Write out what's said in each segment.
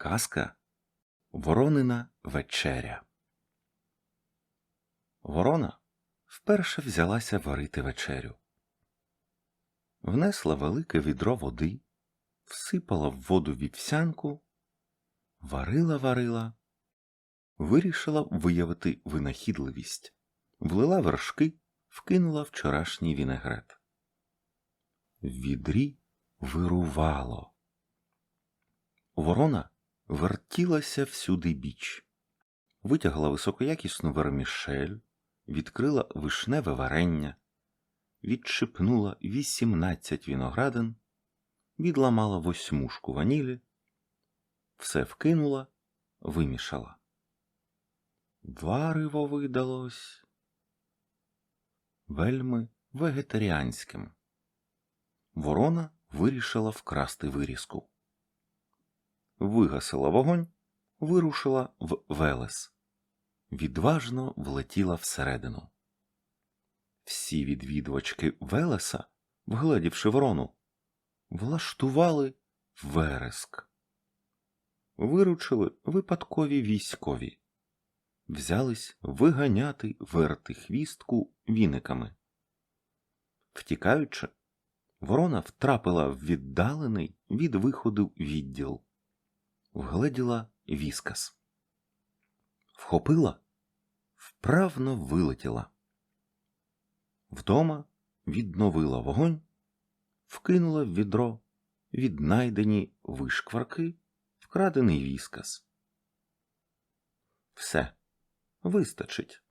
Казка Воронина вечеря. Ворона вперше взялася варити вечерю. Внесла велике відро води, всипала в воду вівсянку, варила варила, вирішила виявити винахідливість, влила вершки, вкинула вчорашній вінегрет. В відрі вирувало. Ворона вертілася всюди біч, витягла високоякісну вермішель, відкрила вишневе варення, відшипнула вісімнадцять віноградин, відламала восьмушку ванілі, все вкинула, вимішала. Вариво видалось вельми вегетаріанським. Ворона вирішила вкрасти вирізку вигасила вогонь, вирушила в Велес, відважно влетіла всередину. Всі відвідувачки Велеса, вгледівши ворону, влаштували вереск. Виручили випадкові військові, взялись виганяти верти хвістку віниками. Втікаючи, ворона втрапила в віддалений від виходу відділ вгледіла віскас. Вхопила, вправно вилетіла. Вдома відновила вогонь, вкинула в відро віднайдені вишкварки, вкрадений віскас. Все, вистачить,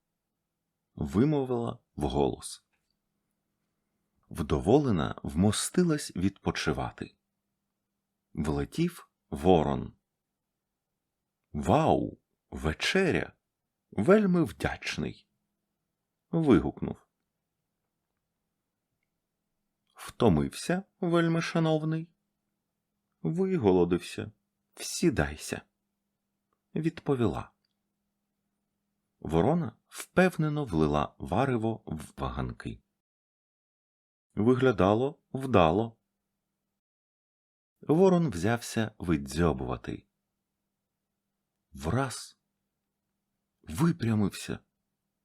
вимовила вголос. Вдоволена вмостилась відпочивати. Влетів ворон. Вау, вечеря! Вельми вдячний. вигукнув. Втомився, вельми шановний. Виголодився. Всідайся, відповіла. Ворона впевнено влила варево в ваганки. Виглядало вдало. Ворон взявся видзьобувати враз випрямився,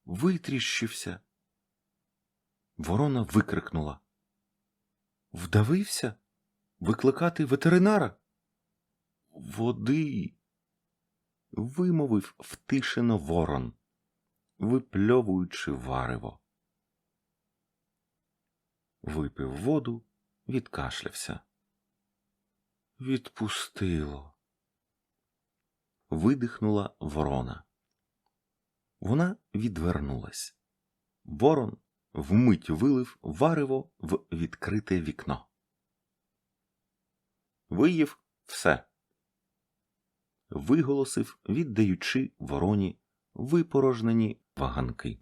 витріщився. Ворона викрикнула. Вдавився викликати ветеринара? Води. Вимовив втишено ворон, випльовуючи варево. Випив воду, відкашлявся. Відпустило видихнула ворона. Вона відвернулась. Ворон вмить вилив варево в відкрите вікно. Виїв все. Виголосив, віддаючи вороні випорожнені ваганки.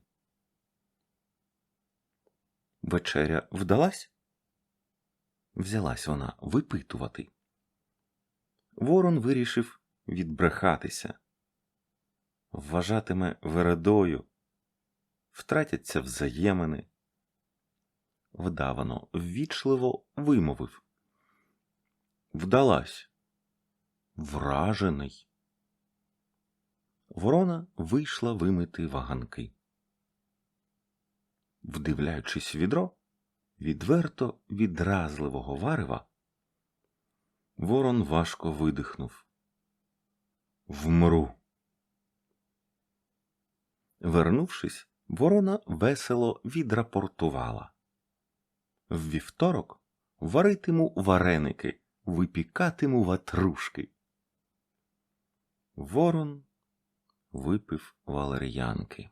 Вечеря вдалась? Взялась вона випитувати. Ворон вирішив відбрехатися, вважатиме вередою, втратяться взаємини. Вдавано, ввічливо вимовив. Вдалась, вражений. Ворона вийшла вимити ваганки. Вдивляючись відро, відверто відразливого варева, ворон важко видихнув вмру. Вернувшись, ворона весело відрапортувала. В вівторок варитиму вареники, випікатиму ватрушки. Ворон випив валер'янки.